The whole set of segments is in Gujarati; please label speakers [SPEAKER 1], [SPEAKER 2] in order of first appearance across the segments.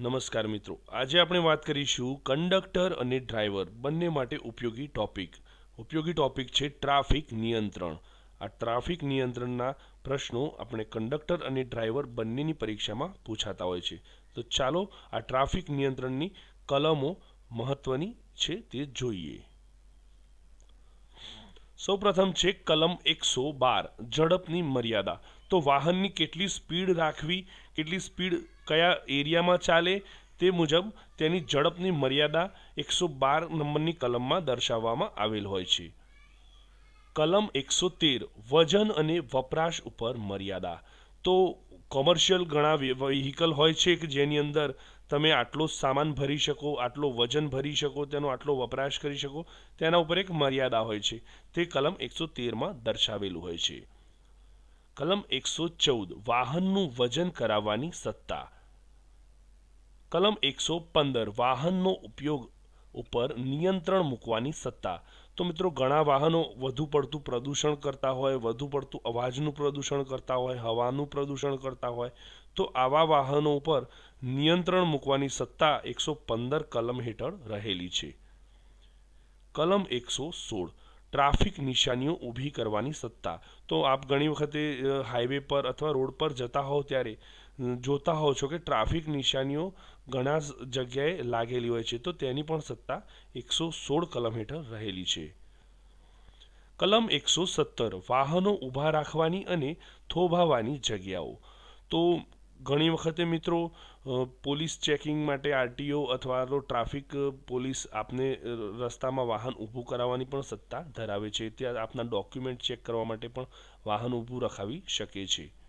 [SPEAKER 1] નમસ્કાર મિત્રો. આજે આપણે વાત કરીશું કંડક્ટર અને ડ્રાઈવર બંને માટે ઉપયોગી ટોપિક. ઉપયોગી ટોપિક છે ટ્રાફિક નિયંત્રણ. આ ટ્રાફિક નિયંત્રણના પ્રશ્નો આપણે કંડક્ટર અને ડ્રાઈવર બંનેની પરીક્ષામાં પૂછાતા હોય છે. તો ચાલો આ ટ્રાફિક નિયંત્રણની કલમો મહત્વની છે તે જોઈએ. સૌપ્રથમ છે કલમ એકસો બાર, ઝડપની મર્યાદા. તો વાહનની કેટલી સ્પીડ રાખવી, કેટલી સ્પીડ કયા એરિયામાં ચાલે તે મુજબ તેની ઝડપની મર્યાદા એકસો બાર નંબરની કલમમાં દર્શાવવામાં આવેલ હોય છે. કલમ એકસો તેર, વજન અને વપરાશ ઉપર મર્યાદા. તો કોમર્શિયલ ઘણા વ્હીકલ હોય છે કે જેની અંદર તમે આટલો સામાન ભરી શકો, આટલો વજન ભરી શકો, તેનો આટલો વપરાશ કરી શકો, તેના ઉપર એક મર્યાદા હોય છે. તે કલમ એકસો તેરમાં દર્શાવેલું હોય છે. કલમ એકસો ચૌદ, વાહનનું વજન કરાવવાની સત્તા. કલમ એકસો પંદર, વાહનનો ઉપયોગ ઉપર નિયંત્રણ મૂકવાની સત્તા. તો મિત્રો, ઘણા વાહનો વધુ પડતું પ્રદૂષણ કરતા હોય, વધુ પડતું અવાજનું પ્રદૂષણ કરતા હોય, હવાનું પ્રદૂષણ કરતા હોય, તો આવા વાહનો ઉપર નિયંત્રણ મૂકવાની સત્તા એકસો પંદર કલમ હેઠળ રહેલી છે. કલમ એકસો સોળ, ટ્રાફિક નિશાનીઓ ઊભી કરવાની સત્તા. તો આપ ઘણી વખતે હાઈવે પર અથવા રોડ પર જતા હોવ ત્યારે જોતા હોવ છો કે ટ્રાફિક નિશાનીઓ ઘણા જગ્યાએ લાગેલી હોય છે. તો તેની પણ સત્તા એકસો સોળ કલમ હેઠળ રહેલી છે. કલમ એકસો સત્તર, વાહનો ઊભા રાખવાની અને થોભાવાની જગ્યાઓ. તો ઘણી વખતે મિત્રો પોલીસ ચેકિંગ માટે આરટીઓ અથવા તો ટ્રાફિક પોલીસ આપને રસ્તામાં વાહન ઊભું કરાવવાની પણ સત્તા ધરાવે છે. ત્યાં આપના ડોક્યુમેન્ટ ચેક કરવા માટે પણ વાહન ઊભું રખાવી શકે છે.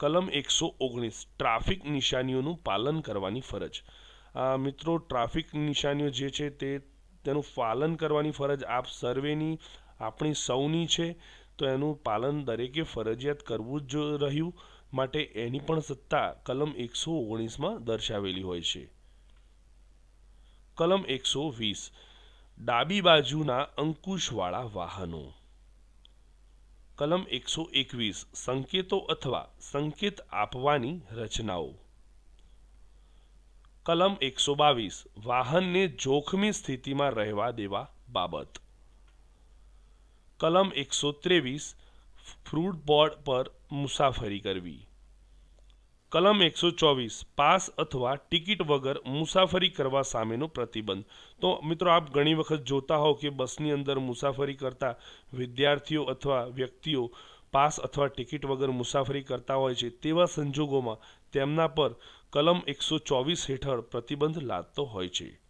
[SPEAKER 1] કલમ એકસો ઓગણીસ, ટ્રાફિક નિશાનીઓનું પાલન કરવાની ફરજ. મિત્રો, ટ્રાફિક નિશાનીઓ જે છે તે, તેનું પાલન કરવાની ફરજ આપ સર્વેની, આપણી સૌની છે, તો એનું પાલન દરેકે ફરજિયાત કરવું જ રહ્યું માટે એની પણ સત્તા કલમ એકસો ઓગણીસમાં દર્શાવેલી હોય છે. કલમ એકસો વીસ, ડાબી બાજુના અંકુશવાળા વાહનો. કલમ એકસો એકવીસ, સંકેતો અથવા સંકેત આપવાની રચનાઓ. કલમ એકસો બાવીસ, વાહનને જોખમી સ્થિતિમાં રહેવા દેવા બાબત. કલમ એકસો ત્રેવીસ, ફ્રૂટ બોર્ડ પર મુસાફરી કરવી. કલમ એકસો ચોવીસ, પાસ અથવા ટિકિટ વગર મુસાફરી કરવા સામેનો પ્રતિબંધ. તો મિત્રો, આપ ઘણી વખત જોતા હોવ કે બસની અંદર મુસાફરી કરતા વિદ્યાર્થીઓ અથવા વ્યક્તિઓ પાસ અથવા ટિકિટ વગર મુસાફરી કરતા હોય છે તેવા સંજોગોમાં તેમના પર કલમ એકસો ચોવીસ હેઠળ પ્રતિબંધ લાદતો હોય છે.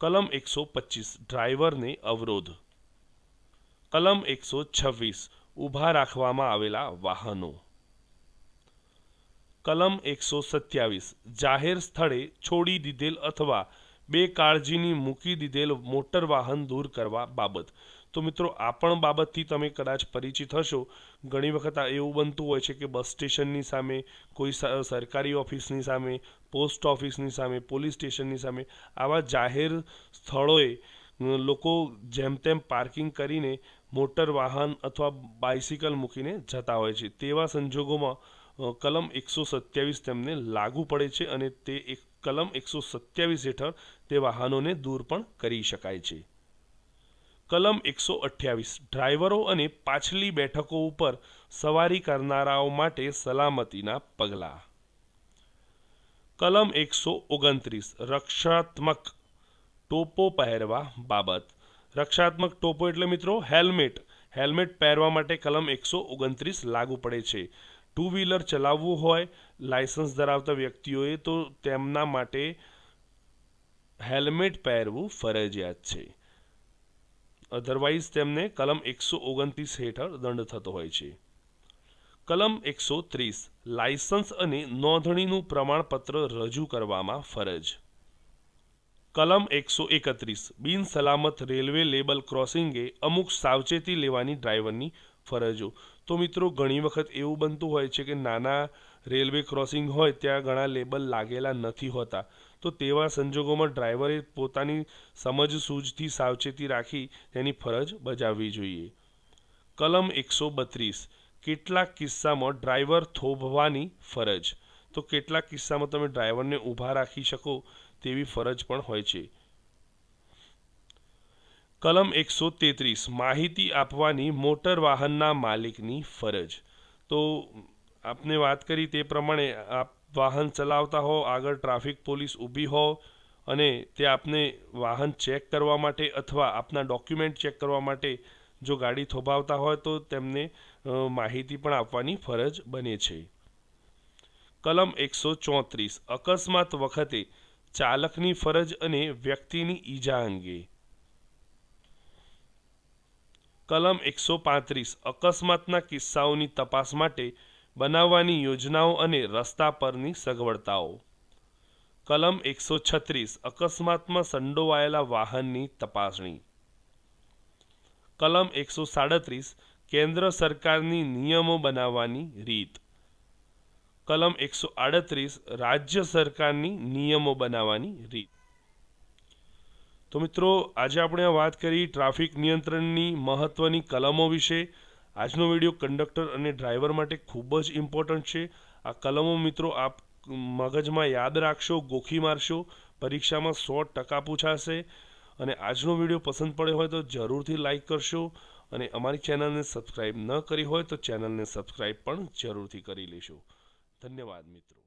[SPEAKER 1] કલમ એકસો પચીસ, ડ્રાઈવરને અવરોધ. કલમ એકસો છવ્વીસ, ઊભા રાખવામાં આવેલા વાહનો. કલમ એકસો સત્યાવીસ. જાહેર સ્થળે છોડી દીધેલ અથવા બે કાળજીની મૂકી દીધેલ મોટર વાહન દૂર કરવા બાબત. તો મિત્રો, આ પણ બાબતથી તમે કદાચ પરિચિત હશો. ઘણી વખત એવું બનતું હોય છે કે બસ સ્ટેશનની સામે, કોઈ સરકારી ઓફિસની સામે, પોસ્ટ ઓફિસની સામે, પોલીસ સ્ટેશનની સામે આવા જાહેર સ્થળોએ લોકો જેમ તેમ પાર્કિંગ કરીને મોટર વાહન અથવા બાઇસિકલ મૂકીને જતા હોય છે. તેવા સંજોગોમાં કલમ એકસો સત્યાવીસ તેમને લાગુ પડે છે અને તે એક કલમ એકસો સત્યાવીસ હેઠળ તે વાહનોને દૂર પણ કરી શકાય છે. કલમ એકસો અઠ્યાવીસ, ડ્રાઈવરો અને પાછલી બેઠકો ઉપર સવારી કરનારાઓ માટે સલામતીના પગલાં. કલમ એકસો ઓગણત્રીસ, રક્ષાત્મક ટોપો પહેરવા બાબત. રક્ષાત્મક ટોપો એટલે મિત્રો, હેલ્મેટ. હેલ્મેટ પહેરવા માટે કલમ એકસો ઓગણત્રીસ લાગુ પડે છે. ટુ વ્હીલર ચલાવવું હોય, લાયસન્સ ધરાવતા વ્યક્તિઓએ તો તેમના માટે હેલ્મેટ પહેરવું ફરજિયાત છે. અધરવાઇઝ તેમને કલમ એકસો ઓગણત્રીસ હેઠળ દંડ થતો હોય છે. કલમ એકસો ત્રીસ, લાયસન્સ અને નોંધણીનું પ્રમાણપત્ર રજૂ કરવામાં ફરજ. કલમ એકસો એકત્રીસ, બિન સલામત રેલવે લેબલ ક્રોસિંગે અમુક સાવચેતી લેવાની ડ્રાઈવરની ફરજો. તો મિત્રો, ઘણી વખત એવું બનતું હોય છે કે નાના રેલવે ક્રોસિંગ હોય ત્યાં ઘણા લેબલ લાગેલા નથી હોતા. તો તેવા સંજોગોમાં ડ્રાઈવરે પોતાની સમજ સૂઝથી સાવચેતી રાખી તેની ફરજ બજાવવી જોઈએ. કલમ એકસો બત્રીસ. કેટલાક કિસ્સામાં ડ્રાઈવર થોભવાની ફરજ. તો કેટલાક કિસ્સામાં તમે ડ્રાઈવરને ઊભા રાખી શકો તેવી ફરજ પણ હોય છે. કલમ એકસો તેત્રીસ, માહિતી આપવાની મોટર વાહનના માલિકની ફરજ. તો આપને વાત કરી તે પ્રમાણે આપ વાહન ચલાવતા હો, આગળ ટ્રાફિક પોલીસ ઊભી હો અને તે આપને વાહન ચેક કરવા માટે અથવા આપના ડોક્યુમેન્ટ ચેક કરવા માટે જો ગાડી થોભાવતા હોય તો તેમને માહિતી પણ આપવાની ફરજ બને છે. કલમ એકસો ચોત્રીસ, અકસ્માત વખતે ચાલકની ફરજ અને વ્યક્તિની ઈજા અંગે. કલમ એકસો પાંત્રીસ અકસ્માતના કિસ્સાઓની તપાસ માટે બનાવવાની યોજનાઓ અને રસ્તા પરની સગવડતાઓ. કલમ એકસો છત્રીસ અકસ્માતમાં સંડોવાયેલા વાહનની તપાસણી. કલમ એકસો સાડત્રીસ કેન્દ્ર સરકારની નિયમો બનાવવાની રીત. કલમ એકસો આડત્રીસ રાજ્ય સરકારની નિયમો બનાવવાની રીત. તો મિત્રો, આજે આપણે આ વાત કરી ટ્રાફિક નિયંત્રણની મહત્ત્વની કલમો વિશે. આજનો વીડિયો કંડક્ટર અને ડ્રાઈવર માટે ખૂબ જ ઇમ્પોર્ટન્ટ છે. આ કલમો મિત્રો આપ મગજમાં યાદ રાખશો, ગોખી મારશો, પરીક્ષામાં સો ટકા પૂછાશે. અને આજનો વીડિયો પસંદ પડ્યો હોય તો જરૂરથી લાઈક કરશો. અને અમારી ચેનલને સબસ્ક્રાઈબ ન કરી હોય તો ચેનલને સબસ્ક્રાઈબ પણ જરૂરથી કરી લેશો. ધન્યવાદ મિત્રો.